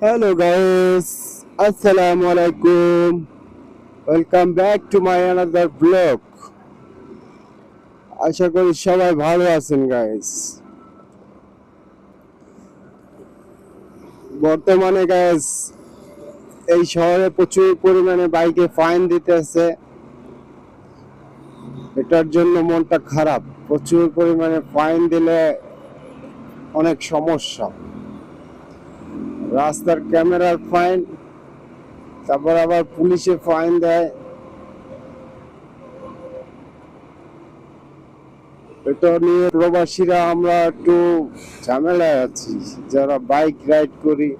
Guys, Assalamu alaikum. Welcome back to my another vlog. আশা করি সবাই ভালো আছেন গাইস বর্তমানে গাইস এই শহরে প্রচুর পরিমাণে বাইকে ফাইন দিতেছে। এটার জন্য মনটা খারাপ। প্রচুর পরিমাণে ফাইন দিলে অনেক সমস্যা। রাস্তার ক্যামেরার ফাইন, তারপর আবার পুলিশে ফাইন দেয়। এটা নিয়ে প্রবাসীরা আমরা একটু ঝামেলায় আছি, যারা বাইক রাইড করি।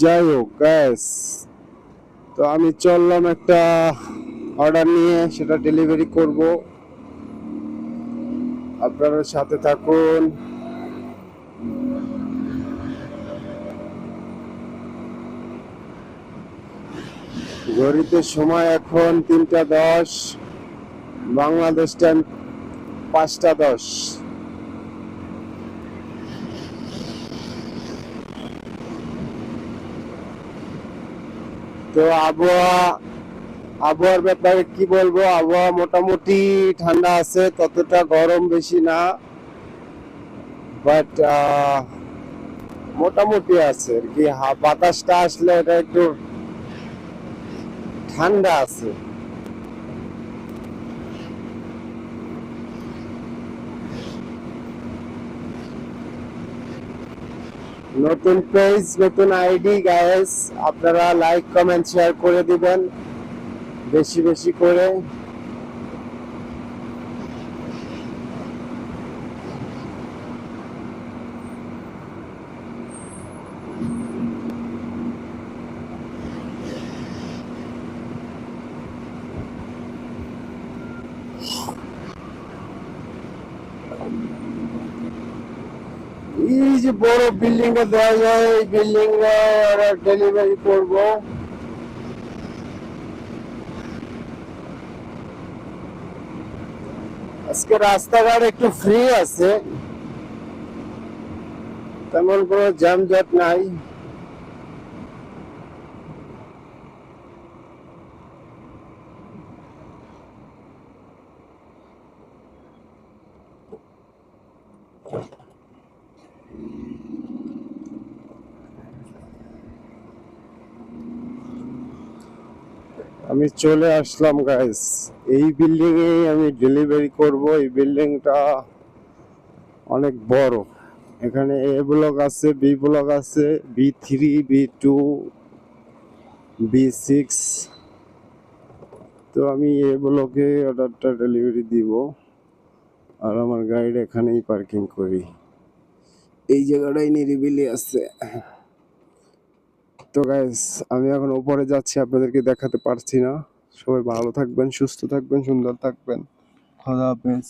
যাই হোক গ্যাস তো আমি চললাম একটা অর্ডার নিয়ে, সেটা ডেলিভারি করব। আপনারা সাথে থাকুন। ঘড়িতে সময় এখন তিনটা দশ বাংলাদেশ টাইম পাঁচটা দশ। তো আবহাওয়া আবহাওয়ার ব্যাপারে কি বলব? আবহাওয়া মোটামুটি ঠান্ডা আছে, ততটা গরম বেশি না। বাট মোটামুটি আছে আর কি। বাতাসটা আসলে এটা একটু ঠান্ডা আছে। নতুন পেজ নতুন আইডি গাইস আপনারা লাইক কমেন্ট শেয়ার করে দিবেন। বেশি বেশি করে। এই যে বড় বিল্ডিং এ দেওয়া যায়, এই বিল্ডিং এ ডেলিভারি করব। আজকে রাস্তাঘাট একটু ফ্রি আছে। তেমন কোনো যানজট নাই। আমি চলে আসলাম গাইস এই বিল্ডিং এ আমি ডেলিভারি করব। এই বিল্ডিংটা অনেক বড়। এখানে এ ব্লক আছে বি ব্লক আছে B three B two B six তো আমি এ ব্লকে অর্ডারটা ডেলিভারি দিব। আর আমার গাড়িটা এখানেই পার্কিং করি। এই জায়গাটাই নিরিবিলি আছে। তো গাইস আমি এখন উপরে যাচ্ছি, আপনাদেরকে দেখাতে পারছি না। সবাই ভালো থাকবেন, সুস্থ থাকবেন, সুন্দর থাকবেন। খোদা হাফেজ।